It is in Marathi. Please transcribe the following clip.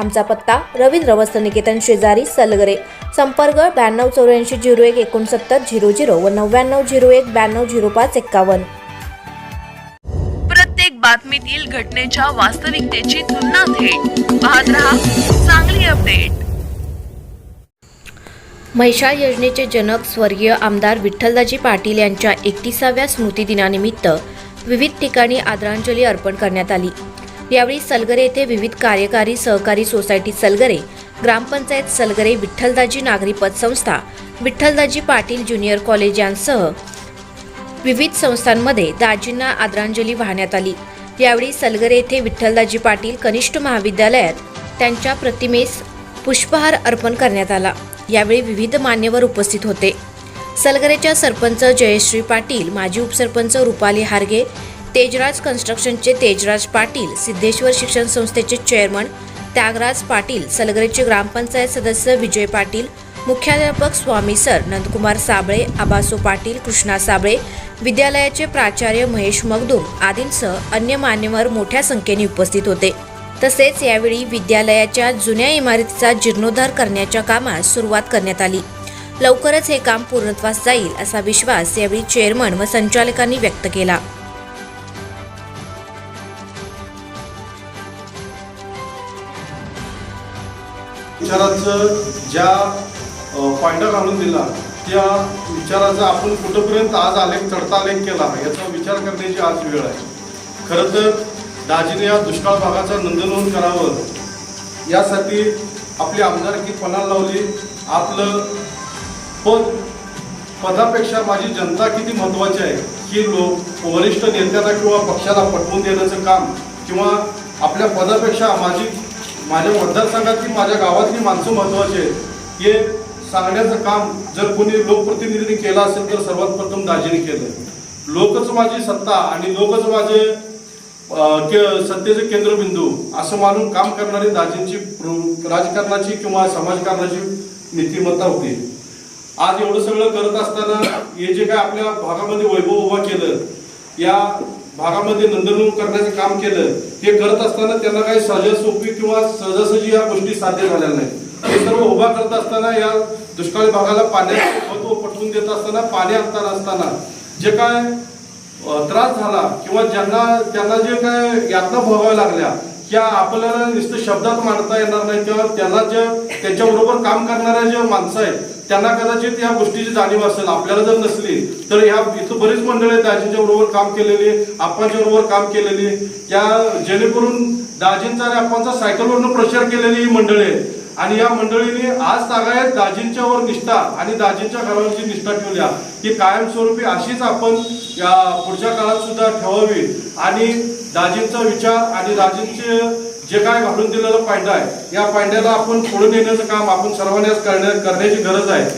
आमचा पत्ता रवींद्र वस्त्र निकेतन शेजारी सलगरे. संपर्क ब्याण्णव चौऱ्याऐंशी झिरो एक एकोणसत्तर झिरो झिरो व नव्याण्णव झिरो एक ब्याण्णव झिरो पाच एक्कावन्न. प्रत्येक बातमीतील घटनेच्या वास्तविकतेची तुलना थेट. पाहत रहा चांगली अपडेट. म्हैसाळ योजनेचे जनक स्वर्गीय आमदार विठ्ठलदाजी पाटील यांच्या एकतीसाव्या स्मृतिदिनानिमित्त विविध ठिकाणी आदरांजली अर्पण करण्यात आली. यावेळी सलगरे येथे विविध कार्यकारी सहकारी सोसायटी सलगरे ग्रामपंचायत सलगरे विठ्ठलदाजी नागरी पतसंस्था विठ्ठलदाजी पाटील ज्युनियर कॉलेज यांसह विविध संस्थांमध्ये दाजींना आदरांजली वाहण्यात आली. यावेळी सलगरे येथे विठ्ठलदाजी पाटील कनिष्ठ महाविद्यालयात त्यांच्या प्रतिमेस पुष्पहार अर्पण करण्यात आला. यावेळी विविध मान्यवर उपस्थित होते. सलगरेच्या सरपंच जयश्री पाटील माजी उपसरपंच रुपाली हारगे तेजराज कन्स्ट्रक्शनचे तेजराज पाटील सिद्धेश्वर शिक्षण संस्थेचे चेअरमन त्यागराज पाटील सलगरेचे ग्रामपंचायत सदस्य विजय पाटील मुख्याध्यापक स्वामी सर नंदकुमार साबळे आबासो पाटील कृष्णा साबळे विद्यालयाचे प्राचार्य महेश मगदूम आदींसह अन्य मान्यवर मोठ्या संख्येने उपस्थित होते. तसेच यावेळी विद्यालयाच्या जुन्या इमारतीचा जीर्णोद्धार करण्याच्या कामास सुरुवात करण्यात आली. लवकरच हे काम पूर्णत्वास जाईल असा विश्वास यावेळी चेअरमन व संचालकांनी व्यक्त केला. विचाराचं ज्या पॉइंटर घालून दिला त्या विचाराचा आपण कुठंपर्यंत आज आलेख चढता आलेख केला याचा विचार करण्याची आज वेळ आहे. खरं तर दाजीने या दुष्काळ भागाचा नंदनवन करावं यासाठी आपली आमदारकी पणाला लावली आपलं पद पदापेक्षा माझी जनता किती महत्त्वाची आहे की लोक वरिष्ठ नेत्यांना किंवा पक्षाला पटवून देण्याचं काम किंवा आपल्या पदापेक्षा माझी माझ्या मतदारसंघातली माझ्या गावातली माणसं महत्त्वाची आहेत. हे सांगण्याचं काम जर कोणी लोकप्रतिनिधींनी केलं असेल तर सर्वात प्रथम दाजीने केलं. लोकच माझी सत्ता आणि लोकच माझे के- सत्तेचे केंद्रबिंदू असं मानून काम करणारी दाजींची प्र- राजकारणाची किंवा समाजकारणाची नीतिमत्ता होती. आज एवढं सगळं करत असताना हे जे काय आपल्या भागामध्ये वैभव उभा केलं या भागामध्ये नंदनवन करण्याचं काम केलं हे करत असताना त्यांना काही सहजासोपी किंवा सहजासहजी या गोष्टी साध्य झाल्या नाही हे सर्व उभा करत असताना या दुष्काळी भागाला पाण्याचे महत्त्व पटवून देत असताना पाणी आणताना असताना जे काय त्रास झाला किंवा ज्यांना त्यांना जे काय यातना भोगाव्या लागल्या त्या आपल्याला नुसतं शब्दात मांडता येणार नाही किंवा त्यांना ज्या त्यांच्याबरोबर काम करणाऱ्या ज्या माणसं आहेत त्यांना कदाचित या गोष्टीची जाणीव असेल. आपल्याला जर नसली तर ह्या इथं बरीच मंडळी आहेत दाजींच्या बरोबर काम केलेली आप्पांच्या बरोबर काम केलेली. त्या जेणेकरून दाजींचा आणि आप्पांचा सायकलवरनं प्रचार केलेली ही मंडळी आहेत. आणि या मंडळीने आज तागायत दाजींच्यावर निष्ठा आणि दाजींच्या घरावरची निष्ठा ठेवल्या की कायमस्वरूपी अशीच आपण या पुढच्या काळात सुद्धा ठेवावी. आणि दाजींचा विचार आणि दाजींचे जे काय घालून दिलेलं पांडा आहे या पांड्याला आपण पुढे नेण्याचं काम आपण सर्वांनी करण्या करण्याची गरज आहे.